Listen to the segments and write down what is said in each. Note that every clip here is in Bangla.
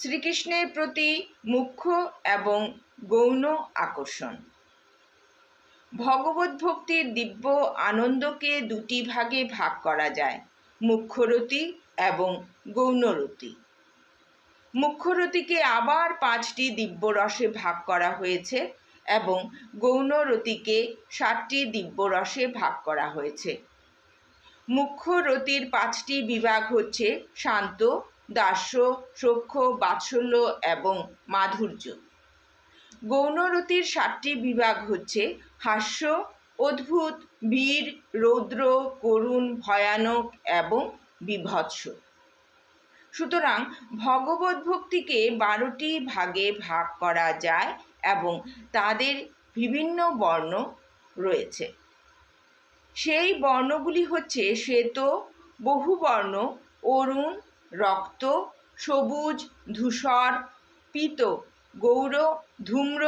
শ্রীকৃষ্ণের প্রতি মুখ্য এবং গৌণ আকর্ষণ। ভগবত ভক্তির দিব্য আনন্দকে দুটি ভাগে ভাগ করা যায়, মুখ্যরতি এবং গৌণরতি। মুখ্যরতিকে আবার পাঁচটি দিব্য রসে ভাগ করা হয়েছে এবং গৌণরতিকে সাতটি দিব্য রসে ভাগ করা হয়েছে। মুখ্য রতির পাঁচটি বিভাগ হচ্ছে শান্ত দাস্য সখ্য বাৎসল্য এবং মাধুর্য। গৌণরতির সাতটি বিভাগ হচ্ছে হাস্য, অদ্ভুত, বীর, রৌদ্র, করুণ, ভয়ানক এবং বিভৎস। সুতরাং ভগবত ভক্তিকে বারোটি ভাগে ভাগ করা যায় এবং তাদের বিভিন্ন বর্ণ রয়েছে। সেই বর্ণগুলি হচ্ছে শ্বেত, বহুবর্ণ, অরুণ রক্ত, সবুজ, ধূসর, পীত, গৌর, ধূম্র,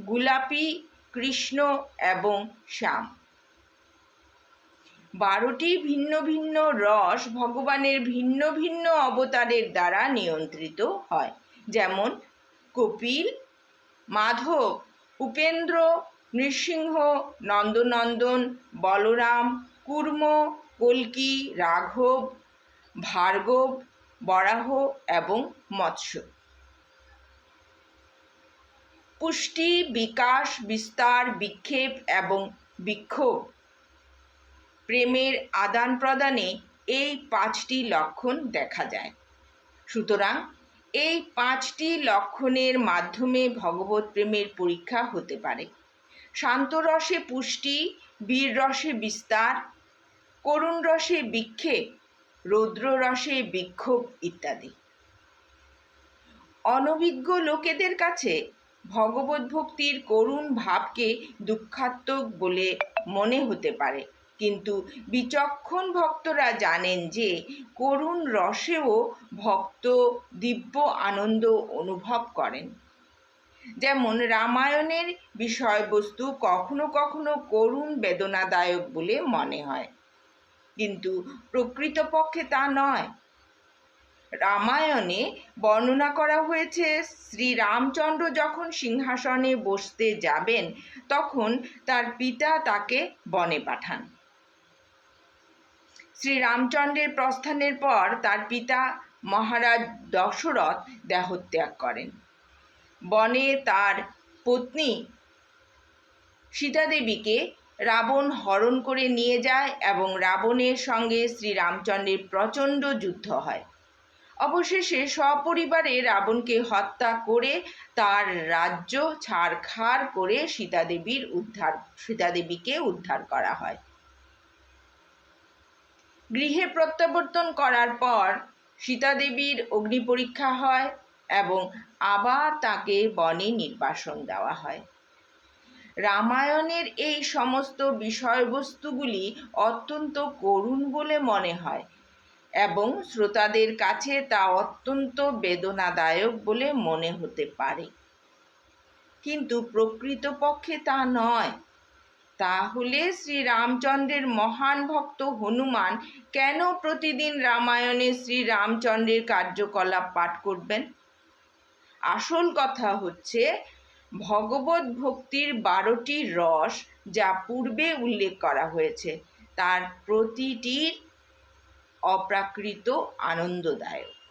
গোলাপি, কৃষ্ণ এবং শ্যাম। বারোটি ভিন্ন ভিন্ন রস ভগবানের ভিন্ন ভিন্ন অবতারের দ্বারা নিয়ন্ত্রিত হয়। যেমন কপিল, মাধব, উপেন্দ্র, নৃসিংহ, নন্দনন্দন, বলরাম, কুর্ম, কল্কি, রাঘব, ভার্গব বরাহ এবং মৎস্য। পুষ্টি, বিকাশ, বিস্তার, বিক্ষেপ এবং বিক্ষোভ। প্রেমের আদান প্রদানে এই পাঁচটি লক্ষণ দেখা যায়। সুতরাং এই পাঁচটি লক্ষণের মাধ্যমে ভগবত প্রেমের পরীক্ষা হতে পারে। শান্ত রসে পুষ্টি, বীর রসে বিস্তার, করুণ রসে বিক্ষেপ রৌদ্র রসে বিক্ষোভ ইত্যাদি। অনভিজ্ঞ লোকেদের কাছে ভগবত ভক্তির করুণ ভাবকে দুঃখাত্মক বলে মনে হতে পারে। কিন্তু বিচক্ষণ ভক্তরা জানেন যে, করুণ রসেও ভক্ত দিব্য আনন্দ অনুভব করেন। যেমন রামায়ণের বিষয়বস্তু কখনো কখনো করুণ বেদনাদায়ক বলে মনে হয়। কিন্তু প্রকৃতপক্ষে তা নয়। রামায়ণে বর্ণনা করা হয়েছে শ্রী রামচন্দ্র যখন সিংহাসনে বসতে যাবেন, তখন তার পিতা তাকে বনে পাঠান। শ্রী রামচন্দ্রের প্রস্থানের পর তার পিতা মহারাজ দশরথ দেহত্যাগ করেন। বনে তার পত্নী সীতাদেবীকে রাবণ হরণ করে নিয়ে যায় এবং রাবণের সঙ্গে শ্রী রামচন্দ্রের প্রচণ্ড যুদ্ধ হয়। অবশেষে সপরিবারে রাবণকে হত্যা করে তার রাজ্য ছাড়খাড় করে সীতাদেবীর উদ্ধার, সীতাদেবীকে উদ্ধার করা হয়। গৃহে প্রত্যাবর্তন করার পর সীতাদেবীর অগ্নি পরীক্ষা হয় এবং আবার তাকে বনে নির্বাসন দেওয়া হয়। রামায়ণের এই সমস্ত বিষয়বস্তুগুলি অত্যন্ত করুণ বলে মনে হয় এবং শ্রোতাদের কাছে তা অত্যন্ত বেদনাদায়ক বলে মনে হতে পারে। কিন্তু প্রকৃতপক্ষে তা নয়। তাহলে শ্রীরামচন্দ্রের মহান ভক্ত হনুমান কেন প্রতিদিন রামায়ণে শ্রীরামচন্দ্রের কার্যকলাপ পাঠ করবেন? আসল কথা হচ্ছে ভগবত ভক্তির বারোটি রস যা পূর্বে উল্লেখ করা হয়েছে তার প্রতিটির অপ্রাকৃত আনন্দদায়ক।